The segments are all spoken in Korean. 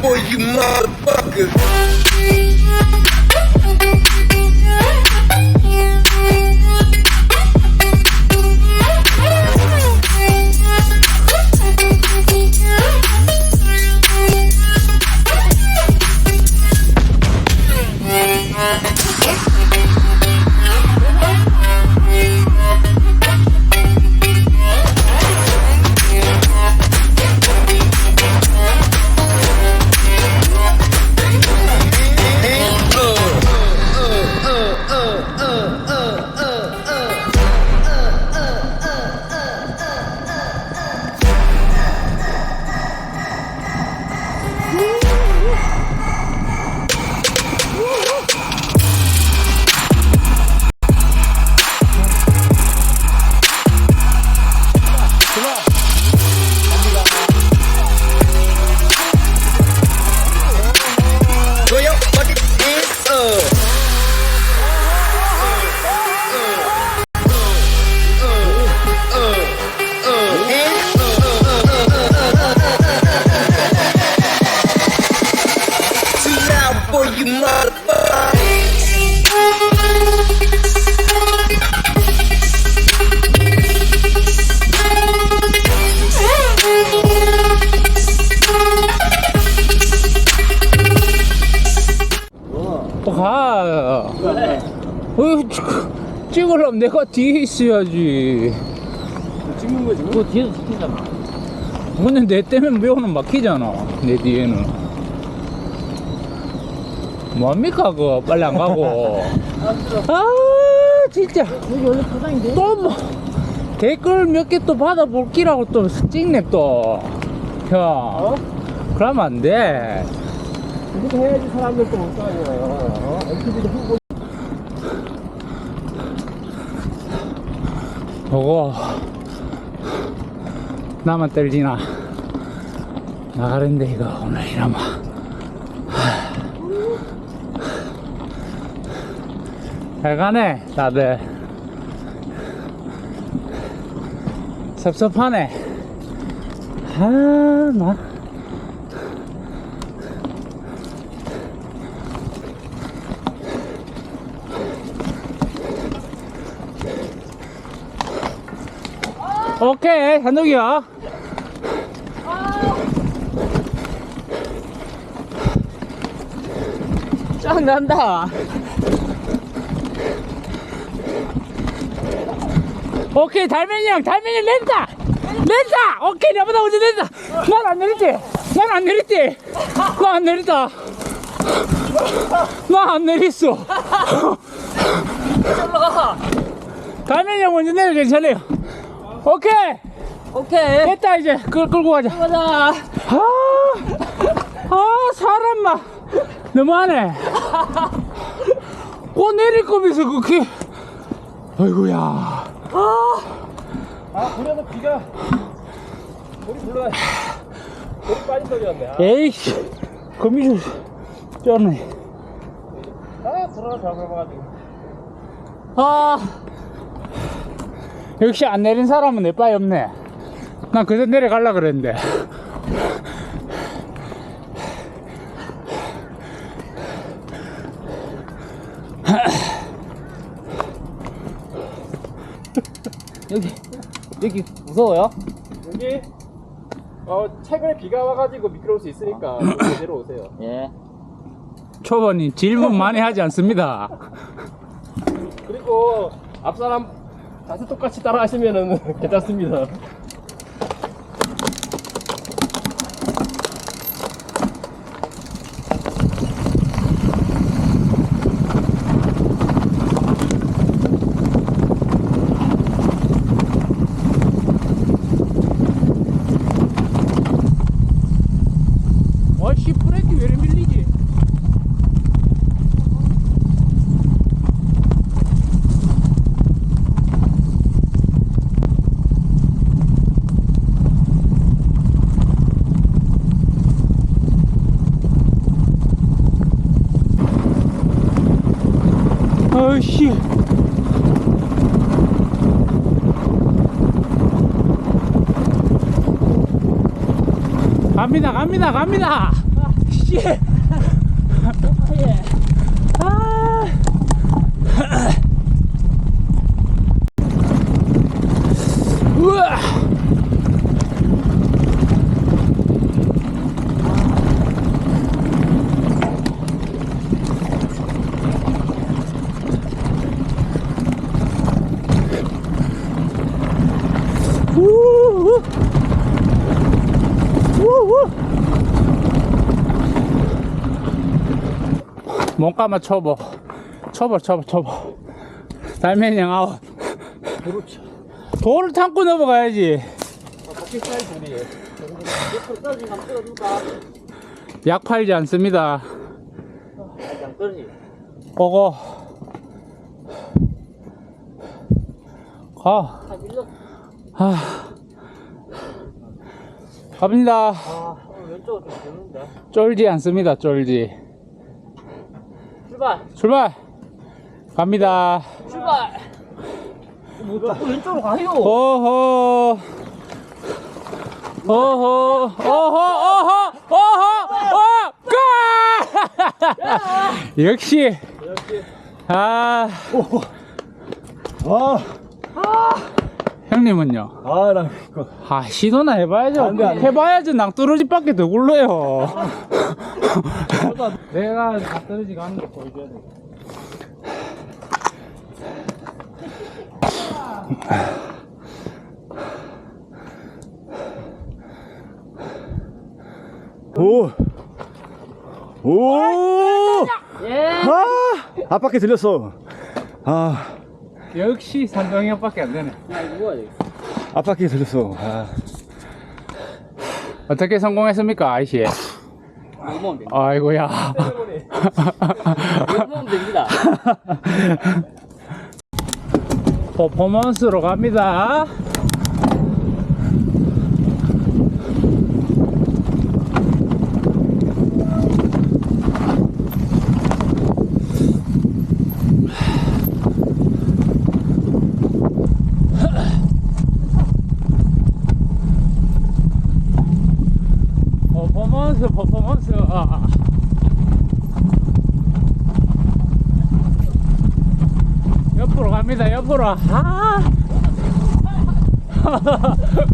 boy, you motherfucker. 어, 찍- 찍으려면 내가 뒤에 있어야지. 찍는 거지. 그거 뒤에서 찍히잖아. 근데 내 때문에 묘는 막히잖아. 내 뒤에는. 뭡니까, 그거. 빨리 안 가고. 아, 진짜. 여기 원래 포장인데? 또 뭐, 댓글 몇 개 또 받아볼 기라고 또 찍네, 또. 형. 어? 그러면 안 돼. 이렇게 해야지 사람들도 못 가요. 어? 보고 나만 떨리나? 나가는데 이거 오늘 이러면 잘 가네 다들. 섭섭하네. 아나 오케이 한독이야. 짱 난다. 오케이 달맨이 형 달맨이 낸다. 낸다. 오케이 내보다 먼저 낸다. 난 안 내렸지 난 안 내렸지 나안 내렸다. 나안 내렸어. 달맨이 형 먼저 내려 괜찮아요 오케이 오케이. 됐다 이제 끌, 끌고 가자 가자. 아, 아 사람만 너무하네 꽃 내릴 거면서 그렇게 아이고야 아, 그래도 비가. 우리 불러. 우리 빠진 소리였네. 아, 에이씨 거미줄 쩌네 아 들어가 잡아봐가지고. 아 역시 안 내린 사람은 내 바에 없네. 난 그저 내려갈라 그랬는데. 여기 여기 무서워요? 여기? 어 최근에 비가 와가지고 미끄러울 수 있으니까 여기 내려오세요. 예. 초보님 질문 많이 하지 않습니다. 그리고 앞 사람 자세 똑같이 따라 하시면은 괜찮습니다. 어씨 브레이크 왜 이렇게 밀리지 아이씨 갑니다 갑니다 갑니다 씨. 몸감아 쳐보. 쳐보, 쳐보, 쳐보. 달면형 아웃. 돌을 타고 넘어가야지. 약 팔지 않습니다. 보고. 가. 아. 갑니다. 쫄지 않습니다, 쫄지. 출발! 출발! 갑니다. 출발! 뭐 자꾸 왼쪽으로 가요! 어허. 어허. 어허. 어허. 어허. 어! 가! 역시. 역시. 아, 아, 형님은요? 아, 나 이거. 아, 시도나 해봐야죠. 안 돼, 안 돼. 해봐야지 낭떠러지 밖에 더 굴러요. 내가 낭떠러지 가는 거 보여줘야 돼. 오! 오! 예! 아! 앞바퀴 들렸어. 아, 역시 산동형밖에 안 되네. 야, 이거 뭐야, 이거? 앞바퀴 들렸어. 아, 어떻게 성공했습니까, 아이씨? 이거 먹으면 됩니다. 아이고야. 이거 먹으면 됩니다. 퍼포먼스로 갑니다. 퍼포먼스, 퍼포먼스. 아. 옆으로 갑니다, 옆으로. 아.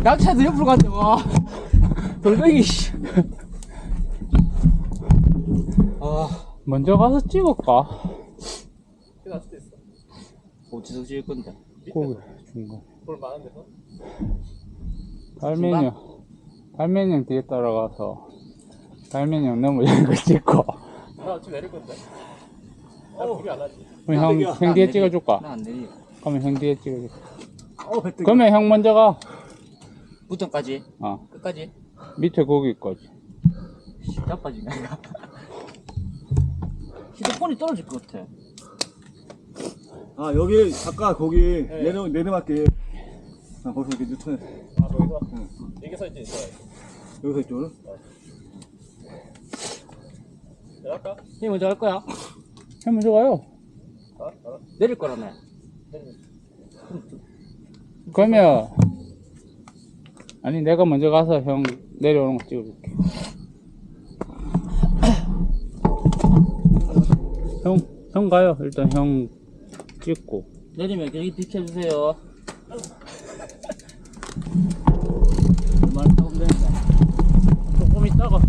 낙차도 옆으로 와. 돌멩이, 씨. 아, 먼저 가서 찍을까? 시간 수도 있어. 어디서 찍을 건데? 고기 중간. 볼 많은 데서? 달면형 달면형 뒤에 따라가서 달면형 넘어지는 거 찍고 나 지금 내릴 건데. 나안 하지. 그럼 형, 내려. 형 뒤에 찍어줄까? 나안 내리. 그러면 형 뒤에 찍어줄까? 어. 그러면 형 먼저 가 부천까지? 어, 끝까지? 밑에 거기까지 자빠지네. 휴대폰이 떨어질 것 같아. 아, 여기, 아까 거기, 내려, 내려갈게. 아, 거기서 이렇게 뉴턴에, 아, 거기서? 이게 서 있지, 있어. 여기서 이쪽으로. 내려갈까? 형 먼저 갈 거야? 형 먼저 가요 아, 알아. 내릴 거라며. 그러면 아니 내가 먼저 가서 형 내려오는 거 찍어줄게. 형, 형 가요. 일단 형 찍고. 내리면 여기 비켜주세요. 조금 있다가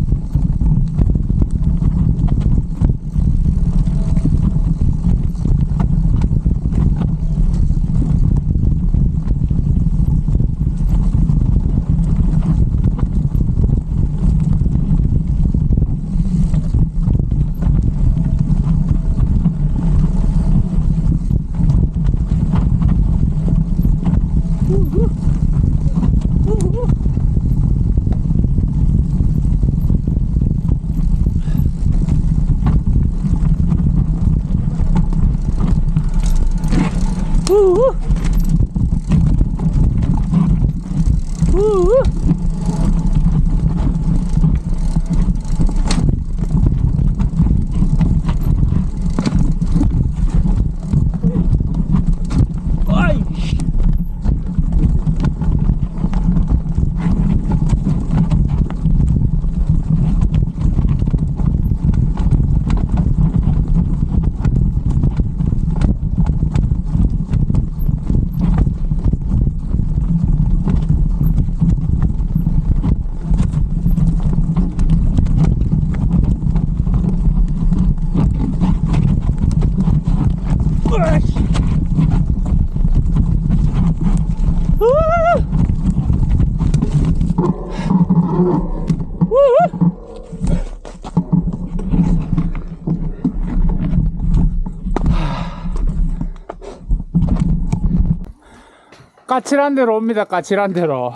까칠한 대로 옵니다, 까칠한 대로.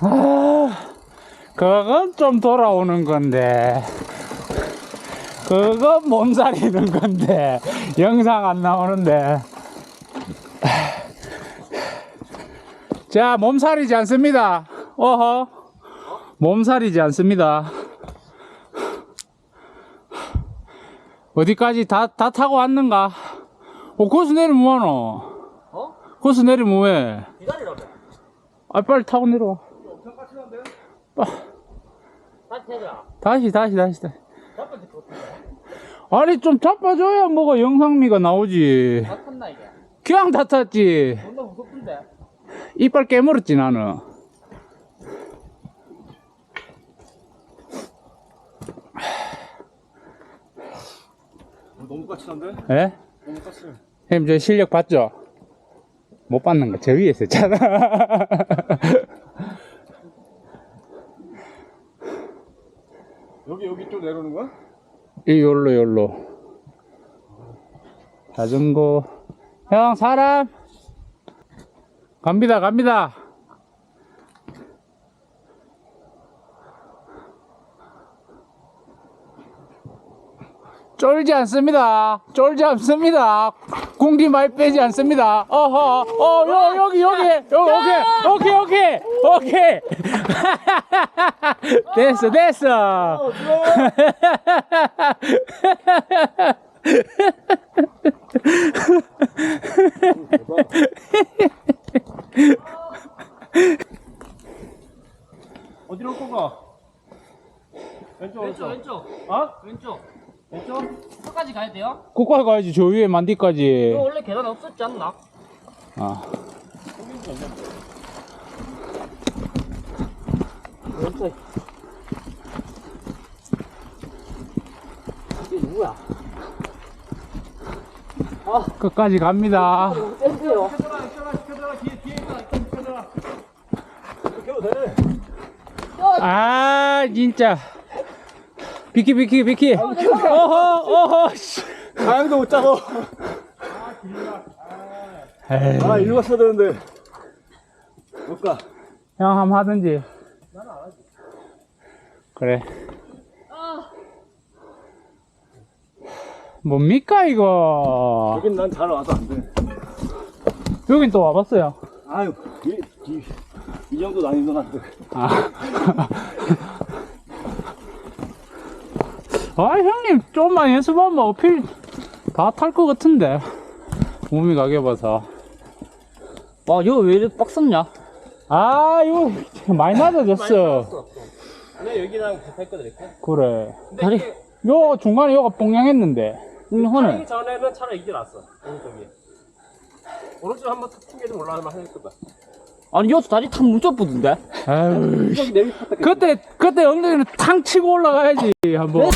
아, 그건 좀 돌아오는 건데. 그건 몸살이는 건데. 영상 안 나오는데. 자, 몸살이지 않습니다. 어허. 몸살이지 않습니다. 어디까지 다, 다 타고 왔는가? 어, 거기서 내리면 뭐하노? 어? 거기서 내리면 뭐해? 기다리라며. 아, 빨리 타고 내려와. 다시 해라. 다시, 다시, 다시, 다시. 잡아줄 것 같은데. 아니, 좀 잡아줘야 뭐가 영상미가 나오지. 다 탔나, 이게? 그냥 다 탔지. 존나 무섭던데. 이빨 깨물었지, 나는. 너무 까칠한데? 예? 너무 까칠해. 형님, 저 실력 봤죠? 못 봤는 거, 저 위에 있었잖아. 여기 여기 좀 내려오는 거야? 이, 요로, 요로. 자전거. 형, 사람! 갑니다, 갑니다. 쫄지 않습니다. 쫄지 않습니다. 공기 많이 빼지 않습니다. 어허, 어, 여, 여기, 여기, 여기, 오케이, 오케이, 오케이, 오케이. 됐어, 됐어. 어디로 올 건가? 왼쪽 왼쪽. 왼쪽. 어? 왼쪽. 왼쪽? 끝까지 가야 돼요? 끝까지 가야지, 저 위에 만디까지. 이거 원래 계단 없었지 않나? 아. 왼쪽. 이게 누구야? 끝까지 갑니다. 센스요. 아, 진짜. 비키, 비키, 비키. 어허, 어허, 씨. 다행도 못 잡아. 에이, 아 일로 갔어야 되는데. 못 가. 형, 한번 하든지. 그래. 뭡니까, 이거? 여긴 난 잘 와도 안 돼. 여긴 또 와봤어요. 아유 이, 이, 이 정도 난이도 난데. 아. 아, 형님, 좀만 연습하면 어필 다 탈 것 같은데. 몸이 가겨봐서. 와, 이거 왜 이렇게 빡섰냐? 아, 이거 많이 낮아졌어. 근데 여기랑 비슷했거든 이렇게. 그래. 다리, 요 중간에 요가 뽕양했는데. 흉하네. 하기 전에는 차라리 이게 낫어. 오른쪽이. 오른쪽 한번 툭 튕겨서 올라가면 할 거다. 아니, 여기서 다리 참 문자 뿌던데? 아유. 그때, 그때 엉덩이는 탕 치고 올라가야지, 한번.